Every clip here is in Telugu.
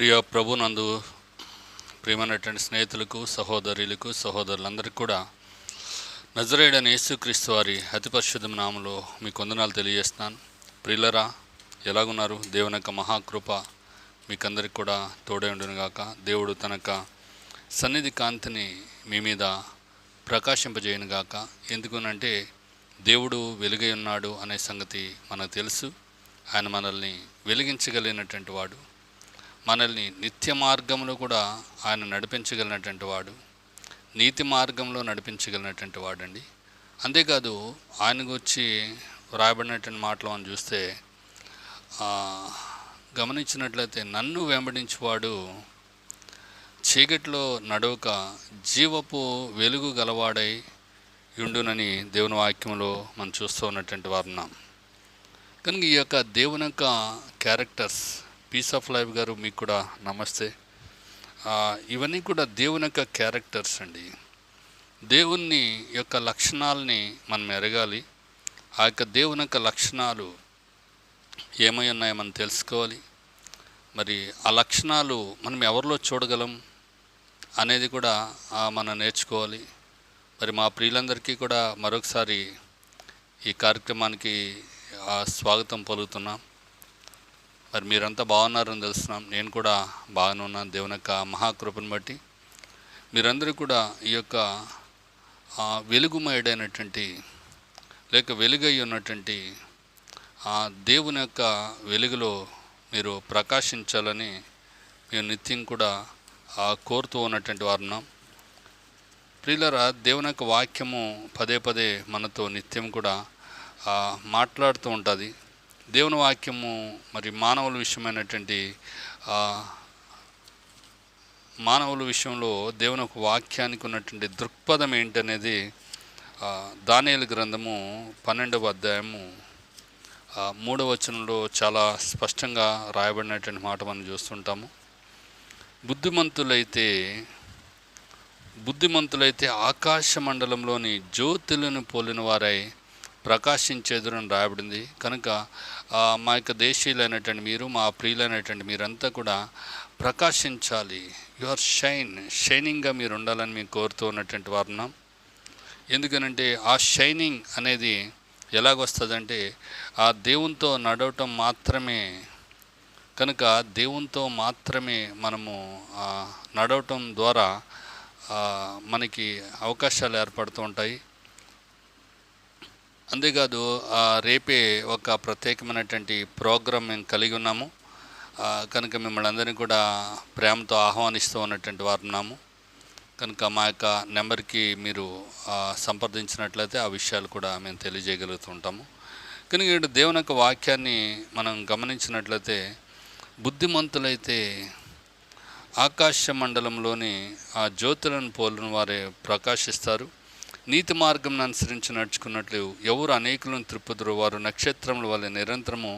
ప్రియ ప్రభునందు ప్రియమైనటువంటి స్నేహితులకు సహోదరులకు సహోదరులందరికీ కూడా నజరేడని యేసుక్రీస్తు వారి అతి పరిశుద్ధం నామంలో మీ కొందనాలు తెలియజేస్తున్నాను. ప్రియులరా ఎలాగున్నారు? దేవుని యొక్క మహాకృప మీకందరికి కూడా తోడే ఉండునుగాక దేవుడు తనక సన్నిధి కాంతిని మీ మీద ప్రకాశింపజేయనుగాక ఎందుకునంటే దేవుడు వెలుగై ఉన్నాడు అనే సంగతి మనకు తెలుసు. ఆయన మనల్ని వెలిగించగలిగినటువంటి వాడు. మనల్ని నిత్య మార్గంలో కూడా ఆయన నడిపించగలిగినటువంటి వాడు నీతి మార్గంలో నడిపించగలిగినటువంటి వాడండి. అంతేకాదు ఆయన గురించి వ్రాయబడినటువంటి మాటలు మనం చూస్తే గమనించినట్లయితే నన్ను వెంబడించేవాడు చీకటిలో నడవక జీవపు వెలుగు గలవాడై ఉండునని దేవుని వాక్యంలో మనం చూస్తూ ఉన్నటువంటి వారున్నాం కనుక ఈ యొక్క దేవుని యొక్క క్యారెక్టర్స్ పీస్ ఆఫ్ లైఫ్ గారు మీకు కూడా నమస్తే. ఇవన్నీ కూడా దేవుని యొక్క క్యారెక్టర్స్ అండి. దేవుని యొక్క లక్షణాలని మనం ఎరగాలి. ఆ యొక్క దేవుని యొక్క లక్షణాలు ఏమై ఉన్నాయో మనం తెలుసుకోవాలి. మరి ఆ లక్షణాలు మనం ఎవరిలో చూడగలం అనేది కూడా మనం నేర్చుకోవాలి. మరి మా ప్రియులందరికీ కూడా మరొకసారి ఈ కార్యక్రమానికి ఆ, స్వాగతం పలుకుతున్నాం. మరి మీరంతా బాగున్నారని తెలుస్తున్నాం. నేను కూడా బాగానే ఉన్నాను. దేవుని యొక్క మహాకృపను బట్టి. మీరందరూ కూడా ఈ యొక్క వెలుగుమయుడైనటువంటి లేక వెలుగై ఉన్నటువంటి ఆ దేవుని యొక్క వెలుగులో మీరు ప్రకాశించాలని మేము నిత్యం కూడా కోరుతూ ఉన్నటువంటి వారున్నాం ప్రియులరా దేవుని యొక్క వాక్యము పదే పదే మనతో నిత్యం కూడా మాట్లాడుతూ ఉంటుంది. దేవుని వాక్యము మరి మానవుల విషయమైనటువంటి మానవుల విషయంలో దేవుని యొక్క వాక్యానికి ఉన్నటువంటి దృక్పథం ఏంటనేది దానియలు గ్రంథము పన్నెండవ అధ్యాయము మూడవ వచనంలో చాలా స్పష్టంగా రాయబడినటువంటి మాట మనం చూస్తుంటాము. బుద్ధిమంతులైతే బుద్ధిమంతులైతే ఆకాశ మండలంలోని జ్యోతులను పోలిన వారై ప్రకాశించేదురని రాయబడింది. కనుక మా యొక్క దేశీయులైనటువంటి మీరు మా ప్రియులైనటువంటి మీరంతా కూడా ప్రకాశించాలి. యు ఆర్ షైన్ షైనింగ్గా మీరు ఉండాలని మేము కోరుతూ ఉన్నటువంటి వారున్నాం ఎందుకనంటే ఆ షైనింగ్ అనేది ఎలాగొస్తుందంటే ఆ దేవునితో నడవటం మాత్రమే కనుక దేవునితో మాత్రమే మనము నడవటం ద్వారా మనకి అవకాశాలు ఏర్పడుతూ ఉంటాయి. అంతేకాదు రేపే ఒక ప్రత్యేకమైనటువంటి ప్రోగ్రాం మేము కలిగి ఉన్నాము. కనుక మిమ్మల్ని అందరినీ కూడా ప్రేమతో ఆహ్వానిస్తూ ఉన్నటువంటి వారు ఉన్నాము. కనుక మా యొక్క నెంబర్కి మీరు సంప్రదించినట్లయితే ఆ విషయాలు కూడా మేము తెలియజేయగలుగుతూ ఉంటాము. కనుక ఇక్కడ దేవుని యొక్క వాక్యాన్ని మనం గమనించినట్లయితే బుద్ధిమంతులైతే ఆకాశ మండలంలోని ఆ జ్యోతులను పోలిన వారే ప్రకాశిస్తారు. నీతి మార్గం అనుసరించి నడుచుకున్నట్లు ఎవరు అనేకులను త్రిప్పుదురు వారు నక్షత్రముల వల్ల నిరంతరము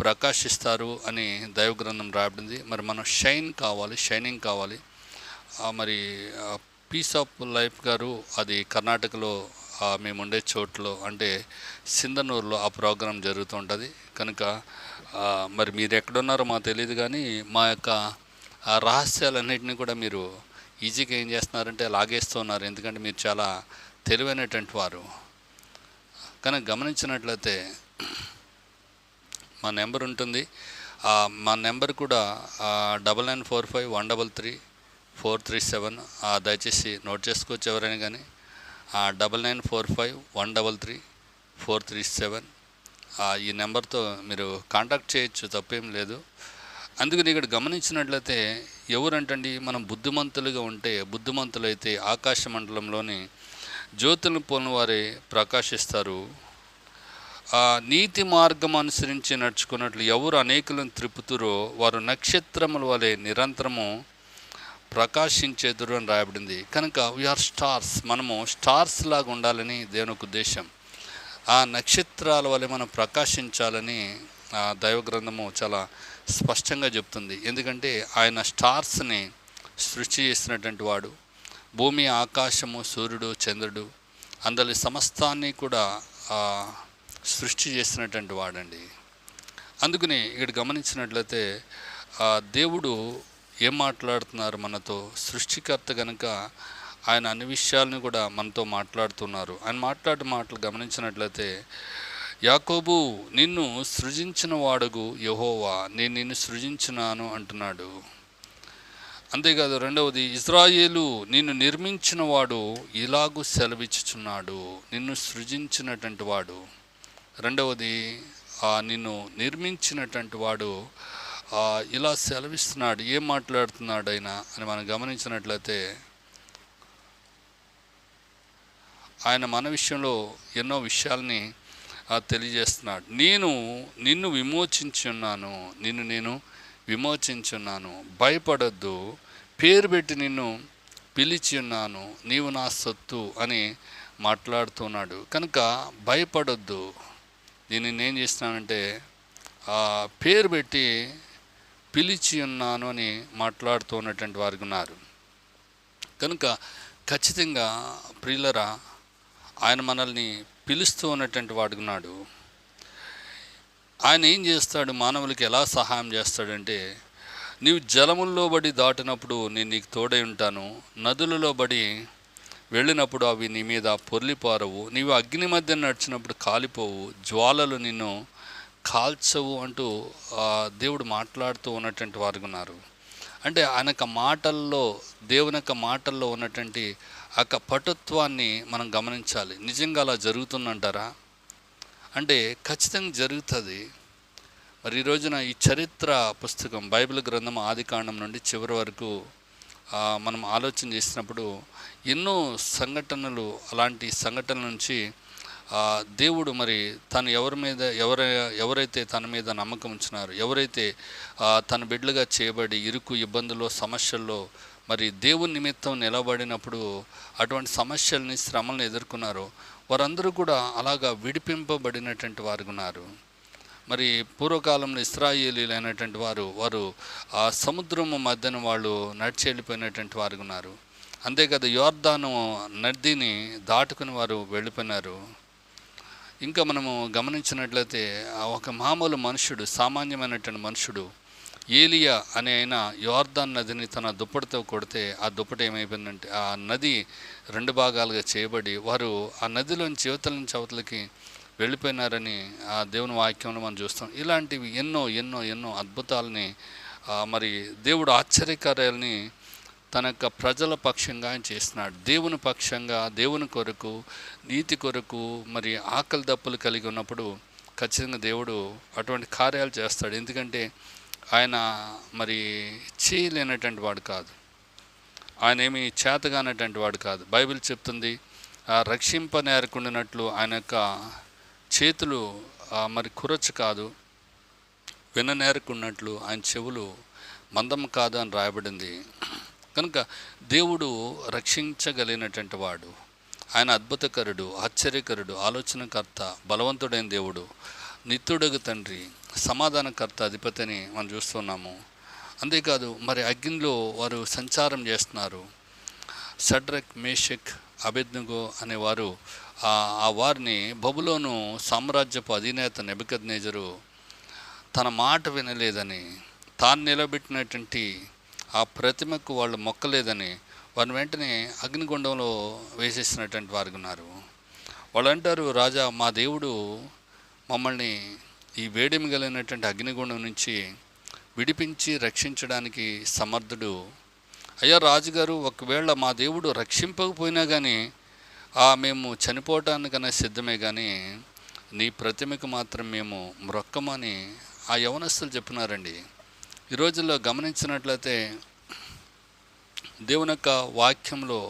ప్రకాశిస్తారు అని దైవగ్రంథం రాబడింది మరి మనం షైన్ కావాలి షైనింగ్ కావాలి. మరి పీస్ ఆఫ్ లైఫ్ గారు అది కర్ణాటకలో మేము ఉండే చోట్లో అంటే సింధనూరులో ఆ ప్రోగ్రాం జరుగుతుంటుంది కనుక మరి మీరు ఎక్కడున్నారో మాకు తెలియదు కానీ మా యొక్క రహస్యాలన్నింటినీ కూడా మీరు ఈజీగా ఏం చేస్తున్నారంటే లాగేస్తున్నారు. ఎందుకంటే మీరు చాలా తెలివైనటువంటి వారు. కానీ గమనించినట్లయితే మా నెంబర్ ఉంటుంది. మా నెంబర్ కూడా double nine four five one double three four three seven. దయచేసి నోట్ చేసుకోవచ్చు ఎవరైనా కానీ. Double nine four five one double three four three seven. ఈ నెంబర్తో మీరు కాంటాక్ట్ చేయొచ్చు తప్పేం లేదు. అందుకని ఇక్కడ గమనించినట్లయితే ఎవరంటండి? మనం బుద్ధిమంతులుగా ఉంటే బుద్ధిమంతులైతే ఆకాశ మండలంలోని జ్యోతులను పోలినవారే ప్రకాశిస్తారు. ఆ నీతి మార్గం అనుసరించి నడుచుకున్నట్లు ఎవరు అనేకులను త్రిపుతురో వారు నక్షత్రముల వలె నిరంతరము ప్రకాశించేదురు అని రాయబడింది. కనుక వీఆర్ స్టార్స్ మనము స్టార్స్ లాగా ఉండాలని దేవుని ఒక ఉద్దేశం. ఆ నక్షత్రాల వలె మనం ప్రకాశించాలని ఆ దైవ గ్రంథము చాలా స్పష్టంగా చెప్తుంది. ఎందుకంటే ఆయన స్టార్స్ని సృష్టి చేసినటువంటి వాడు. భూమి ఆకాశము సూర్యుడు చంద్రుడు అందరి సమస్తాన్ని కూడా సృష్టి చేసినటువంటి వాడండి. అందుకని ఇక్కడ గమనించినట్లయితే దేవుడు ఏం మాట్లాడుతున్నారు మనతో? సృష్టికర్త కనుక ఆయన అన్ని విషయాలను కూడా మనతో మాట్లాడుతున్నారు. ఆయన మాట్లాడే మాటలు గమనించినట్లయితే యాకోబు నిన్ను సృజించిన వాడుగు యహోవా నేను నిన్ను సృజించినాను అంటున్నాడు. అంతేకాదు రెండవది ఇజ్రాయేలు నిన్ను నిర్మించిన వాడు ఇలాగూ సెలవిచ్చుచున్నాడు నిన్ను సృజించినటువంటి వాడు. రెండవది ఆ నిన్ను నిర్మించినటువంటి వాడు ఇలా సెలవిస్తున్నాడు ఏం మాట్లాడుతున్నాడు ఆయన? అని మనం గమనించినట్లయితే ఆయన మన విషయంలో ఎన్నో విషయాల్ని తెలియజేస్తున్నాడు. నేను నిన్ను విమోచించున్నాను నిన్ను నేను విమోచించున్నాను. భయపడొద్దు. పేరు పెట్టి నిన్ను పిలిచి ఉన్నాను నీవు నా సొత్తు అని మాట్లాడుతున్నాడు. కనుక భయపడొద్దు. దీన్ని నేను చేస్తున్నానంటే ఆ, పేరు పెట్టి పిలిచి ఉన్నాను అని మాట్లాడుతూ ఉన్నటువంటి వారికి ఉన్నారు. కనుక ఖచ్చితంగా ప్రియులరా ఆయన మనల్ని పిలుస్తూ ఉన్నటువంటి వాడుకున్నాడు ఆయన ఏం చేస్తాడు? మానవులకి ఎలా సహాయం చేస్తాడంటే నీవు జలముల్లో బడి దాటినప్పుడు నేను నీకు తోడై ఉంటాను. నదులలో బడి వెళ్ళినప్పుడు అవి నీ మీద పొర్లిపారవు. నీవు అగ్ని మధ్య నడిచినప్పుడు కాలిపోవు. జ్వాలలు నిన్ను కాల్చవు అంటూ దేవుడు మాట్లాడుతూ ఉన్నటువంటి వారు ఉన్నారు. అంటే ఆయన మాటల్లో దేవుని యొక్క మాటల్లో ఉన్నటువంటి ఆ యొక్క పటుత్వాన్ని మనం గమనించాలి. నిజంగా అలా జరుగుతుందంటారా? అంటే ఖచ్చితంగా జరుగుతుంది. మరి ఈ రోజున ఈ చరిత్ర పుస్తకం బైబిల్ గ్రంథం ఆది కాండం నుండి చివరి వరకు మనం ఆలోచన చేసినప్పుడు ఎన్నో సంఘటనలు అలాంటి సంఘటనల నుంచి దేవుడు మరి తను ఎవరి మీద ఎవర ఎవరైతే తన మీద నమ్మకం ఉంచినారో ఎవరైతే తన బిడ్డలుగా చేయబడి ఇరుకు ఇబ్బందుల్లో సమస్యల్లో మరి దేవుని నిమిత్తం నిలబడినప్పుడు అటువంటి సమస్యల్ని శ్రమలను ఎదుర్కొన్నారు వారందరూ కూడా అలాగా విడిపింపబడినటువంటి వారు ఉన్నారు. మరి పూర్వకాలంలో ఇస్రాయేలీలైనటువంటి వారు వారు ఆ సముద్రము మధ్యన వాళ్ళు నడిచి వెళ్ళిపోయినటువంటి వారు ఉన్నారు. అంతేకాదు యోర్ధాను నదిని దాటుకుని వారు వెళ్ళిపోయినారు. ఇంకా మనము గమనించినట్లయితే ఒక మామూలు మనుషుడు సామాన్యమైనటువంటి మనుషుడు ఏలియా అనే ఆయన యోర్దాన్ నదిని తన దుప్పటితో కొడితే ఆ దుప్పటి ఏమైపోయిందంటే ఆ నది రెండు భాగాలుగా చేయబడి వారు ఆ నదిలోంచి యువతల నుంచి అవతలకి వెళ్ళిపోయినారని ఆ దేవుని వాక్యంలో మనం చూస్తాం. ఇలాంటివి ఎన్నో ఎన్నో ఎన్నో అద్భుతాలని మరి దేవుడు ఆశ్చర్యకార్యాలని తన యొక్క ప్రజల పక్షంగా ఆయన చేస్తున్నాడు. దేవుని పక్షంగా దేవుని కొరకు నీతి కొరకు మరి ఆకలి దప్పులు కలిగి ఉన్నప్పుడు ఖచ్చితంగా దేవుడు అటువంటి కార్యాలు చేస్తాడు. ఎందుకంటే ఆయన మరి చేయలేనటువంటి వాడు కాదు. ఆయన ఏమి చేతగానటువంటి వాడు కాదు. బైబిల్ చెప్తుంది ఆ రక్షింప నేరకుండినట్లు ఆయన యొక్క చేతులు మరి కురచు కాదు విననేరకున్నట్లు ఆయన చెవులు మందం కాదు అని రాయబడింది. కనుక దేవుడు రక్షించగలిగినటువంటి వాడు ఆయన అద్భుతకరుడు ఆశ్చర్యకరుడు ఆలోచనకర్త బలవంతుడైన దేవుడు. నిత్యుడగు తండ్రి సమాధానకర్త అధిపతిని మనం చూస్తున్నాము. అంతేకాదు మరి అగ్నిలో వారు సంచారం చేస్తున్నారు. సడ్రక్ మేషక్ అభిజ్ఞగో అనేవారు ఆ ఆ వారిని బబులోను సామ్రాజ్యపు అధినేత నెబద్ తన మాట వినలేదని తాను నిలబెట్టినటువంటి ఆ ప్రతిమకు వాళ్ళు మొక్కలేదని వారిని వెంటనే అగ్నిగుండంలో వేసేసినటువంటి వారు ఉన్నారు. వాళ్ళు అంటారు రాజా మా దేవుడు మమ్మల్ని ఈ వేడిమి కలిగినటువంటి అగ్నిగుణం నుంచి విడిపించి రక్షించడానికి సమర్థుడు. అయ్యా రాజుగారు ఒకవేళ మా దేవుడు రక్షింపకపోయినా కానీ ఆ మేము చనిపోవటానికన్నా సిద్ధమే కానీ నీ ప్రతిమకు మాత్రం మేము మ్రొక్కమని ఆ యవనస్తులు చెప్పినారండి. ఈ రోజుల్లో గమనించినట్లయితే దేవుని యొక్క వాక్యంలో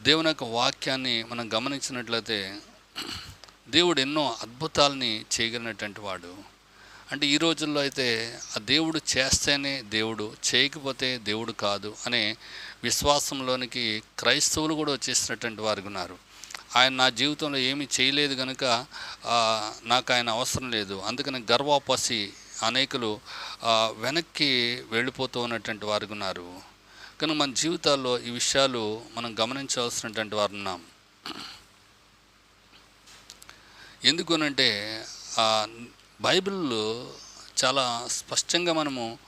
దేవుని యొక్క వాక్యాన్ని మనం గమనించినట్లయితే దేవుడు ఎన్నో అద్భుతాలని చేయగలిగినటువంటి వాడు. అంటే ఈ రోజుల్లో అయితే ఆ దేవుడు చేస్తేనే దేవుడు చేయకపోతే దేవుడు కాదు అనే విశ్వాసంలోనికి క్రైస్తవులు కూడా వచ్చేసినటువంటి వారు ఉన్నారు. ఆయన నా జీవితంలో ఏమీ చేయలేదు కనుక నాకు ఆయన అవసరం లేదు. అందుకని గర్వాపసి అనేకులు వెనక్కి వెళ్ళిపోతూ ఉన్నటువంటి వారు ఉన్నారు. కానీ మన జీవితాల్లో ఈ విషయాలు మనం గమనించవలసినటువంటి వారు ఉన్నాం. ఎందుకునంటే ఆ, బైబిల్లో చాలా స్పష్టంగా మనము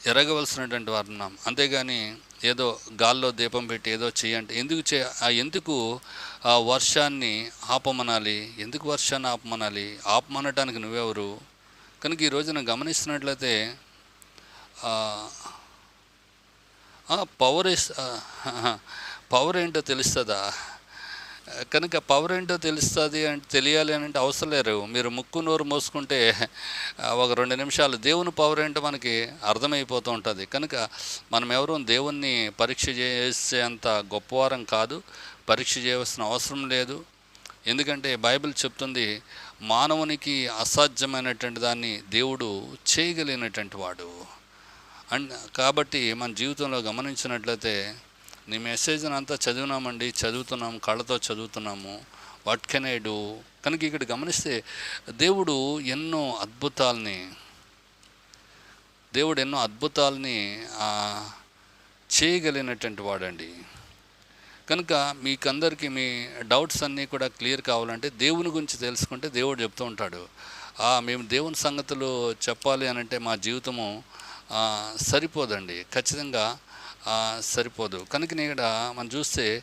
ఎరగవలసినటువంటి వారు ఉన్నాం. అంతేగాని ఏదో గాల్లో దీపం పెట్టి ఏదో చేయంటే ఎందుకు చే ఎందుకు ఆ వర్షాన్ని ఆపమనాలి? ఎందుకు వర్షాన్ని ఆపమనాలి? ఆపమనటానికి నువ్వెవరు? కనుక ఈ రోజున గమనిస్తున్నట్లయితే పవర్ పవర్ ఏంటో తెలుస్తుందా? కనుక పవర్ ఏంటో తెలుస్తుంది అంటే తెలియాలి అని అంటే అవసరం లేరు మీరు ముక్కు నోరు మోసుకుంటే ఒక రెండు నిమిషాలు దేవుని పవర్ ఏంటో మనకి అర్థమైపోతూ ఉంటుంది. కనుక మనం ఎవరు దేవుణ్ణి పరీక్ష చేసేంత గొప్పవారం కాదు. పరీక్ష చేయవలసిన అవసరం లేదు. ఎందుకంటే బైబిల్ చెప్తుంది మానవునికి అసాధ్యమైనటువంటి దాన్ని దేవుడు చేయగలిగినటువంటి వాడు. అండ్ కాబట్టి మన జీవితంలో గమనించినట్లయితే నీ మెసేజ్ని అంతా చదివినామండి చదువుతున్నాం కళ్ళతో చదువుతున్నాము. వాట్ కెన్ ఐ డూ కనుక ఇక్కడ గమనిస్తే దేవుడు ఎన్నో అద్భుతాల్ని దేవుడు ఎన్నో అద్భుతాల్ని చేయగలిగినటువంటి వాడండి. కనుక మీకందరికీ మీ డౌట్స్ అన్నీ కూడా క్లియర్ కావాలంటే దేవుని గురించి తెలుసుకుంటే దేవుడు చెప్తూ ఉంటాడు. మేము దేవుని సంగతులు చెప్పాలి అని అంటే మా జీవితము సరిపోదండి. ఖచ్చితంగా సరిపోదు. కనుక ఇక్కడ మనం చూస్తే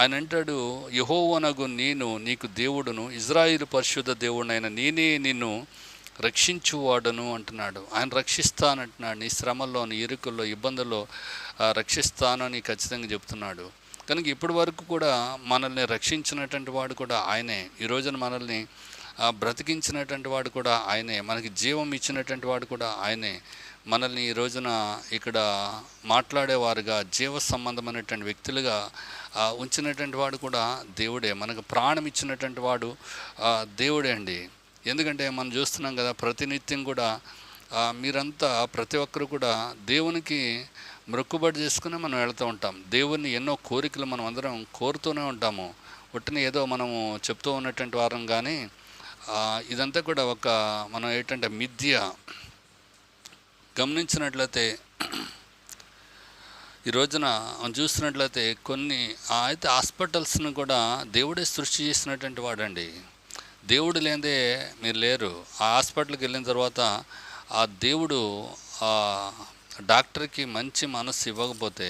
ఆయన అంటాడు యహోవనగు నేను నీకు దేవుడును ఇజ్రాయిల్ పరిశుద్ధ దేవుడైన నేనే నిన్ను రక్షించువాడను అంటున్నాడు. ఆయన రక్షిస్తానంటున్నాడు నీ శ్రమల్లో నీ ఇరుకుల్లో ఇబ్బందుల్లో రక్షిస్తానని ఖచ్చితంగా చెప్తున్నాడు. కనుక ఇప్పటి వరకు కూడా మనల్ని రక్షించినటువంటి వాడు కూడా ఆయనే. ఈ రోజున మనల్ని బ్రతికించినటువంటి వాడు కూడా ఆయనే. మనకి జీవం ఇచ్చినటువంటి వాడు కూడా ఆయనే. మనల్ని ఈ రోజున ఇక్కడ మాట్లాడేవారుగా జీవ సంబంధమైనటువంటి వ్యక్తులుగా ఉంచినటువంటి వాడు కూడా దేవుడే. మనకు ప్రాణం ఇచ్చినటువంటి వాడు దేవుడే అండి. ఎందుకంటే మనం చూస్తున్నాం కదా ప్రతినిత్యం కూడా మీరంతా ప్రతి ఒక్కరు కూడా దేవునికి మొక్కుబడి చేసుకుని మనం వెళ్తూ ఉంటాం. దేవుని ఎన్నో కోరికలు మనం అందరం కోరుతూనే ఉంటాము. ఒట్టిని ఏదో మనము చెప్తూ ఉన్నటువంటి వారం కానీ ఇదంతా కూడా ఒక మనం ఏంటంటే మిథ్య గమనించినట్లయితే ఈ రోజున మనం చూస్తున్నట్లయితే కొన్ని ఆ, అయితే హాస్పిటల్స్ను కూడా దేవుడే సృష్టి చేసినటువంటి వాడండి. దేవుడు లేదే మీరు లేరు. ఆ హాస్పిటల్కి వెళ్ళిన తర్వాత ఆ దేవుడు ఆ డాక్టర్కి మంచి మనస్సు ఇవ్వకపోతే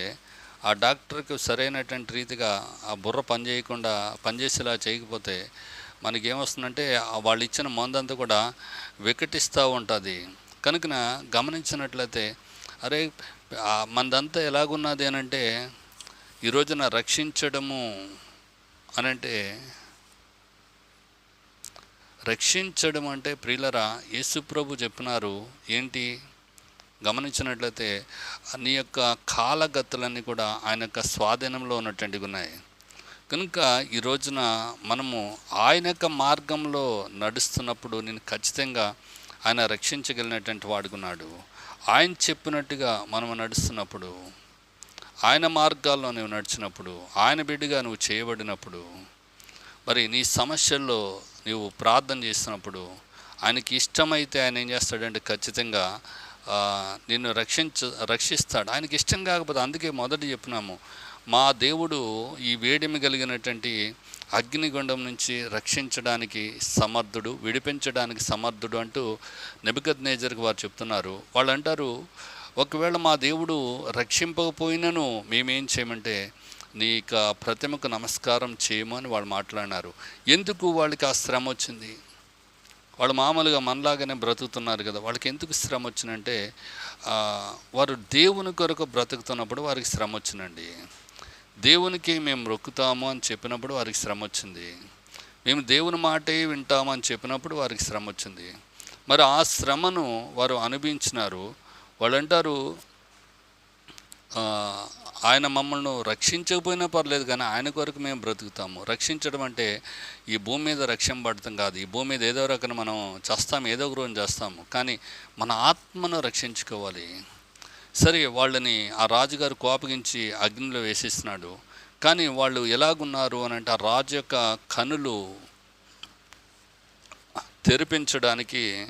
ఆ డాక్టర్కి సరైనటువంటి రీతిగా ఆ బుర్ర పనిచేయకుండా పనిచేసేలా చేయకపోతే మనకి ఏమొస్తుందంటే వాళ్ళు ఇచ్చిన మందంతా కూడా వికటిస్తూ ఉంటుంది. కనుక గమనించినట్లయితే అరే మనదంతా ఎలాగున్నది అని అంటే ఈ రోజున రక్షించడము అని అంటే రక్షించడం అంటే ప్రియులరా యేసుప్రభు చెప్పినారు ఏంటి? గమనించినట్లయితే నీ యొక్క కాలగతులన్నీ కూడా ఆయన యొక్క స్వాధీనంలో ఉన్నటువంటి ఉన్నాయి కనుక ఈ రోజున మనము ఆయన యొక్క మార్గంలో నడుస్తున్నప్పుడు నేను ఖచ్చితంగా ఆయన రక్షించగలిగినటువంటి వాడుకున్నాడు ఆయన చెప్పినట్టుగా మనం నడుస్తున్నప్పుడు ఆయన మార్గాల్లో నువ్వు నడిచినప్పుడు ఆయన బిడ్డగా నువ్వు చేయబడినప్పుడు మరి నీ సమస్యల్లో నువ్వు ప్రార్థన చేస్తున్నప్పుడు ఆయనకి ఇష్టమైతే ఆయన ఏం చేస్తాడంటే ఖచ్చితంగా నిన్ను రక్షించ రక్షిస్తాడు. ఆయనకి ఇష్టం కాకపోతే అందుకే మొదట చెప్పినాము మా దేవుడు ఈ వేడిమి కలిగినటువంటి అగ్నిగుండం నుంచి రక్షించడానికి సమర్థుడు విడిపించడానికి సమర్థుడు అంటూ నిబద్ నేజర్కి వారు చెప్తున్నారు. వాళ్ళు అంటారు ఒకవేళ మా దేవుడు రక్షింపకపోయినను మేమేం చేయమంటే నీ యొక్క ప్రతిమకు నమస్కారం చేయము అని వాళ్ళు మాట్లాడినారు. ఎందుకు వాళ్ళకి ఆ శ్రమ వచ్చింది? వాళ్ళు మామూలుగా మనలాగానే బ్రతుకుతున్నారు కదా వాళ్ళకి ఎందుకు శ్రమ వచ్చినంటే వారు దేవుని కొరకు బ్రతుకుతున్నప్పుడు వారికి శ్రమ వచ్చిందండి. దేవునికి మేము మొక్కుతాము అని చెప్పినప్పుడు వారికి శ్రమ వచ్చింది. మేము దేవుని మాటే వింటాము అని చెప్పినప్పుడు వారికి శ్రమ వచ్చింది. మరి ఆ శ్రమను వారు అనుభవించినారు. వాళ్ళు అంటారు ఆయన మమ్మల్ని రక్షించకపోయినా పర్లేదు కానీ ఆయన కొరకు మేము బ్రతుకుతాము. రక్షించడం అంటే ఈ భూమి మీద రక్షణ పడతాం కాదు. ఈ భూమి మీద ఏదో రకం మనం చేస్తాం ఏదో ఒక రోజు చేస్తాము. కానీ మన ఆత్మను రక్షించుకోవాలి. సరే వాళ్ళని ఆ రాజుగారు కోపగించి అగ్నిలో వేసేస్తున్నాడు కానీ వాళ్ళు ఎలాగున్నారు అని అంటే ఆ రాజు యొక్క కనులు తెరిపించడానికి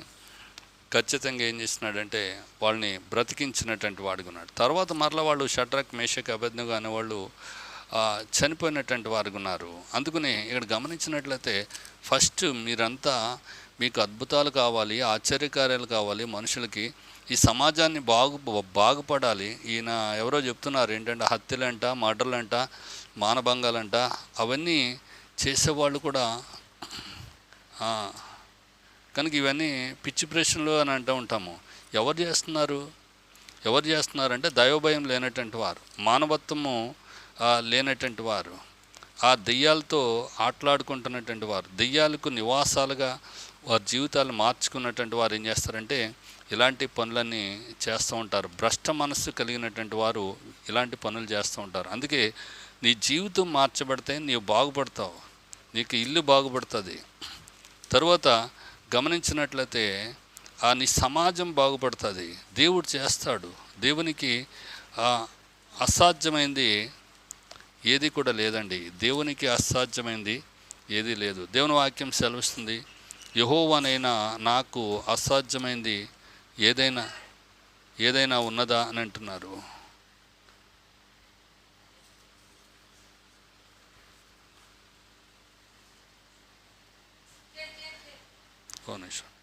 ఖచ్చితంగా ఏం చేస్తున్నాడంటే వాళ్ళని బ్రతికించినటువంటి వాడుకున్నాడు తర్వాత మరలా వాళ్ళు షట్రక్ మేషక్ అభజ్ఞగా అనేవాళ్ళు వాళ్ళు చనిపోయినటువంటి వారు ఉన్నారు. అందుకని ఇక్కడ గమనించినట్లయితే ఫస్ట్ మీరంతా మీకు అద్భుతాలు కావాలి ఆశ్చర్యకార్యాలు కావాలి. మనుషులకి ఈ సమాజాన్ని బాగు బాగుపడాలి. ఈయన ఎవరో చెప్తున్నారు ఏంటంటే హత్యలంట మర్డర్లంట మానభంగాలంట అవన్నీ చేసేవాళ్ళు కూడా కనుక ఇవన్నీ పిచ్చి ప్రశ్నలు అని అంటూ ఉంటాము. ఎవరు చేస్తున్నారు? ఎవరు చేస్తున్నారంటే దైవభయం లేనటువంటి వారు మానవత్వము లేనటువంటి వారు ఆ దెయ్యాలతో ఆటలాడుకుంటున్నటువంటి వారు దెయ్యాలకు నివాసాలుగా వారి జీవితాలు మార్చుకున్నటువంటి వారు ఏం చేస్తారంటే ఇలాంటి పనులన్నీ చేస్తూ ఉంటారు. భ్రష్ట మనస్సు కలిగినటువంటి వారు ఇలాంటి పనులు చేస్తూ ఉంటారు. అందుకే నీ జీవితం మార్చబడితే నీవు బాగుపడతావు. నీకు ఇల్లు బాగుపడుతుంది. తరువాత గమనించినట్లయితే ఆ నీ సమాజం బాగుపడుతుంది. దేవుడు చేస్తాడు. దేవునికి అసాధ్యమైంది ఏది కూడా లేదండి. దేవునికి అసాధ్యమైంది ఏది లేదు. దేవుని వాక్యం సెలవిస్తుంది. యహోవానైనా నాకు అసాధ్యమైంది ఏదైనా ఏదైనా ఉన్నదా అని అంటున్నారు. కోనేశ్వర్